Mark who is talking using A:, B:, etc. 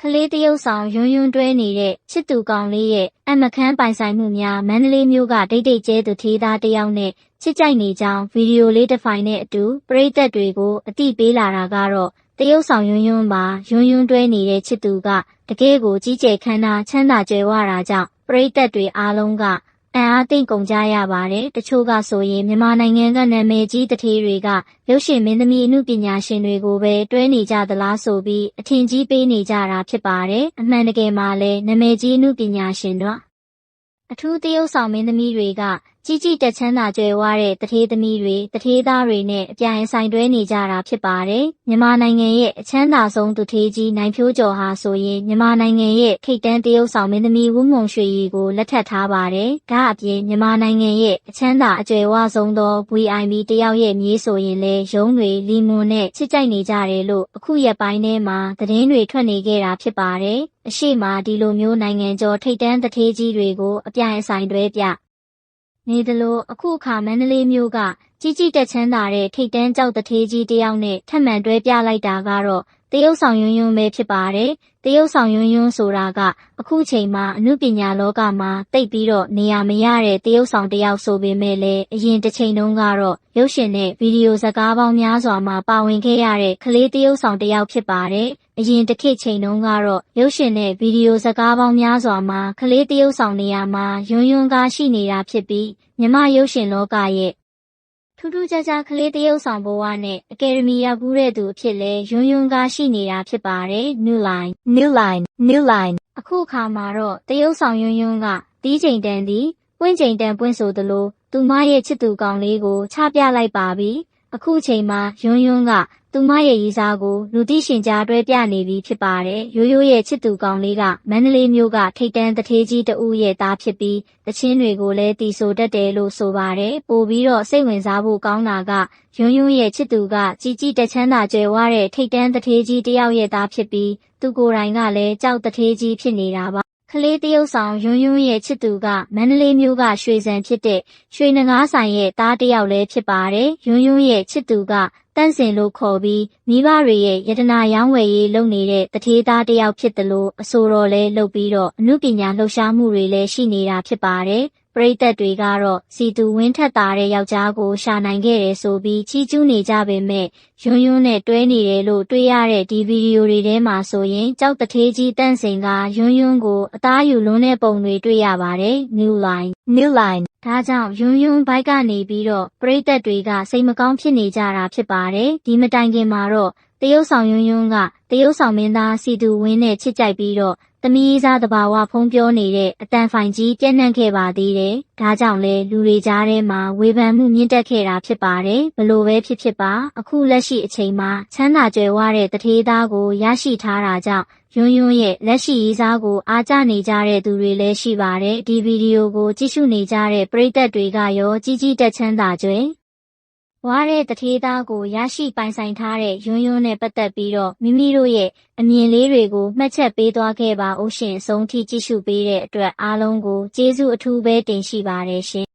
A: ခလေးတရုတ်ဆောင်ယွန်းယွန်းတွဲနေတဲ့ချစ်သူကောင်လေးရဲ့အမခန်းပိုင်ဆိုင်မှုများမန္တလေးမြို့ကဒိတ်ဒိတ်ကျဲသူသေးသားတစ်ယောက်နဲ့ချစ်ကြိုက်နေကြောင်းဗီဒီယိုလေးတစ်ဖိုင်နဲ့အတူပရိသတ်တွေကိုအတိပေးလာတာကတော့တရုတ်ဆောင်ယွန်းယွန်းပါယွန်းယွန်းတွဲနေတဲ့ချစ်သူကတကယ်ကိုကြီးကျယ်ခမ်းနားချမ်းသာကြွယ်ဝတာကြောင့်ပရိသတ်တွေအားလုံးက အံ့အားသင့်ကုန်ကြရပါတယ်တချို့ကဆိုရင်မြန်မာနိုင်ငံကနာမည်ကြီးတထေးတွေကရုပ်ရှင်မင်းသမီးအမှုပညာရှင်တွေကိုပဲတွဲနေကြသလားဆိုပြီးအထင်ကြီးပေးနေကြတာဖြစ်ပါတယ်အမှန်တကယ်မှာလည်းနာမည်ကြီးအမှုပညာရှင်တို့အထူးတရုပ်ဆောင်မင်းသမီးတွေက ကြီးကြီးတက်ချမ်းသာကြွယ်ဝတဲ့တထေးသမီးတွေတထေးသားတွေနဲ့အပြိုင်ဆိုင်တွဲနေကြတာဖြစ်ပါတယ်မြန်မာနိုင်ငံရဲ့အချမ်းသာဆုံးသူထေးကြီးနိုင်ဖြိုးကျော်ဟာဆိုရင်မြန်မာနိုင်ငံရဲ့ထိပ်တန်းတရုပ်ဆောင်မင်းသမီးဝုံမုံရွှေရီကိုလက်ထပ်ထားပါတယ်ဒါအပြင်မြန်မာနိုင်ငံရဲ့အချမ်းသာအကြွယ်ဝဆုံးသော VIB တယောက်ရဲ့မြေးဆိုရင်လည်းရုံးတွေလီမွန်နဲ့ချစ်ကြိုက်နေကြတယ်လို့အခုရက်ပိုင်းထဲမှာသတင်းတွေထွက်နေခဲ့တာဖြစ်ပါတယ်အရှိမဒီလိုမျိုးနိုင်ငံကျော်ထိပ်တန်းတထေးကြီးတွေကိုအပြိုင်အဆိုင်တွဲပြ နေသလိုအခုအခါမန္တလေးမြို့ကကြီးကြီးတက်ချမ်းသာတဲ့ထိပ်တန်းကြောက်တထေးကြီးတယောက်နဲ့ထပ်မံတွဲပြလိုက်တာကတော့တ ရုတ်ဆောင်ယွန်းယွန်းပဲဖြစ်ပါတယ်။တရုတ်ဆောင်ယွန်းယွန်းဆိုတာက အခုချိန်မှာအမှုပညာလောကမှာတိတ်ပြီးတော့နေရာမရတဲ့တရုတ်ဆောင်တယောက်ဆိုပေမဲ့လည်းအရင်တစ်ချိန်တုန်းကတော့ရုပ်ရှင်နဲ့ဗီဒီယိုဇာတ်ကားပေါင်းများစွာမှာပါဝင်ခဲ့ရတဲ့ကလေးတရုတ်ဆောင်တယောက်ဖြစ်ပါတယ်။အရင်တစ်ခေတ်ချိန်တုန်းကတော့ရုပ်ရှင်နဲ့ဗီဒီယိုဇာတ်ကားပေါင်းများစွာမှာကလေးတရုတ်ဆောင်နေရာမှာယွန်းယွန်းကားရှိနေတာဖြစ်ပြီးမြမရုပ်ရှင်လောကရဲ့ ထူးထူးခြားခြားကလေးတရုပ်ဆောင်ဘဝနဲ့အကယ်ဒမီရောက်ဘူးတဲ့သူအဖြစ်လဲယွန်းယွန်းကားရှိနေတာဖြစ်ပါတယ် New Line
B: New line, new line.
A: အခုအခါမှာတော့တရုပ်ဆောင်ယွန်းယွန်းကတီးချိန်တန်သည်ပွင့်ချိန်တန်ပွင့်ဆိုသလိုသူမရဲ့ချစ်သူကောင်လေးကိုချပြလိုက်ပါပြီ အခုချိန်မှာယွန်းယွန်းကသူမရဲ့ရည်စားကိုလူသိရှင်ကြားတွဲပြနေပြီဖြစ်ပါတယ်ရိုးရိုးရဲ့ချစ်သူကောင်လေးကမန္တလေးမြို့ကထိတ်တန်းတထေးကြီးတဦးရဲ့သားဖြစ်ပြီးတချင်းတွေကိုလည်းတီဆိုတတ်တယ်လို့ဆိုပါတယ်ပို့ပြီးတော့စိတ်ဝင်စားဖို့ကောင်းတာကယွန်းယွန်းရဲ့ချစ်သူကကြီးကြီးတချမ်းသာကြွယ်ဝတဲ့ထိတ်တန်းတထေးကြီးတယောက်ရဲ့သားဖြစ်ပြီးသူကိုယ်တိုင်ကလည်းကြောက်တထေးကြီးဖြစ်နေတာပါက လေးတရုတ်ဆောင်ယွန်းယွန်းရဲ့ချစ်သူကမန္တလေးမြို့ကရွှေစံဖြစ်တဲ့ရွှေနဂါးဆိုင်ရဲ့သားတစ်ယောက်လည်းဖြစ်ပါတယ်ယွန်းယွန်းရဲ့ချစ်သူကတန့်စင်လို့ခေါ်ပြီးမိဘတွေရဲ့ယတနာရောင်းဝယ်ရေးလုပ်နေတဲ့တထေးသားတစ်ယောက်ဖြစ်တယ်လို့အဆိုတော်လည်းလုပ်ပြီးတော့အမှုပညာလှူရှားမှုတွေလည်းရှိနေတာဖြစ်ပါတယ် ပရိသတ်တွေကတော့စီတူဝင်းထက်တာတဲ့ယောက်ျားကိုရှာနိုင်ခဲ့တယ်ဆိုပြီးချီးကျူးနေကြပေမဲ့ယွန်းယွန်းနဲ့တွဲနေတယ်လို့တွေ့ရတဲ့ဒီဗီဒီယိုတွေထဲမှာဆိုရင်ကြောက်တထေးကြီးတန့်စင်ကယွန်းယွန်းကိုအသားယူလွန်းတဲ့ပုံတွေတွေ့ရပါတယ် New Line
B: New line.
A: ဒါကြောင့်ယွန်းယွန်းဘိုက်ကနေပြီးတော့ပရိသတ်တွေကစိတ်မကောင်းဖြစ်နေကြတာဖြစ်ပါတယ်ဒီမတိုင်ခင်မှာတော့တရုတ်ဆောင်ယွန်းယွန်းကတရုတ်ဆောင်မင်းသားစီတူဝင်းနဲ့ချစ်ကြိုက်ပြီးတော့ သမီးစားတဘာဝဖုံးပြောနေတဲ့အတန်ဖိုင်ကြီးပြန့်နှံ့ခဲ့ပါသေးတယ်ဒါကြောင့်လဲလူတွေကြားထဲမှာဝေဖန်မှုမြင့်တက်ခဲ့တာဖြစ်ပါတယ်ဘလို့ပဲဖြစ်ဖြစ်ပါအခုလက်ရှိအချိန်မှာချမ်းသာကြွယ်ဝတဲ့တထေးသားကိုရရှိထားတာကြောင့်ယွန်းယွန်းရဲ့လက်ရှိရေးစားကိုအားကျနေကြတဲ့သူတွေလည်းရှိပါတယ်ဒီဗီဒီယိုကိုကြည့်ရှုနေကြတဲ့ပရိသတ်တွေကရောကြီးကြီးတက်ချမ်းသာကြွယ် ဝါတဲ့တထေးသားကိုရရှိပိုင်ဆိုင်ထားတဲ့ယွန်းယွန်းနဲ့ပတ်သက်ပြီးတော့မိမိတို့ရဲ့အမြင်လေးတွေကိုမှတ်ချက်ပေးသွားခဲ့ပါဦးရှင်အဆုံးထိကြည့်ရှုပေးတဲ့အတွက်အားလုံးကိုကျေးဇူးအထူးပဲတင်ရှိပါတယ်ရှင်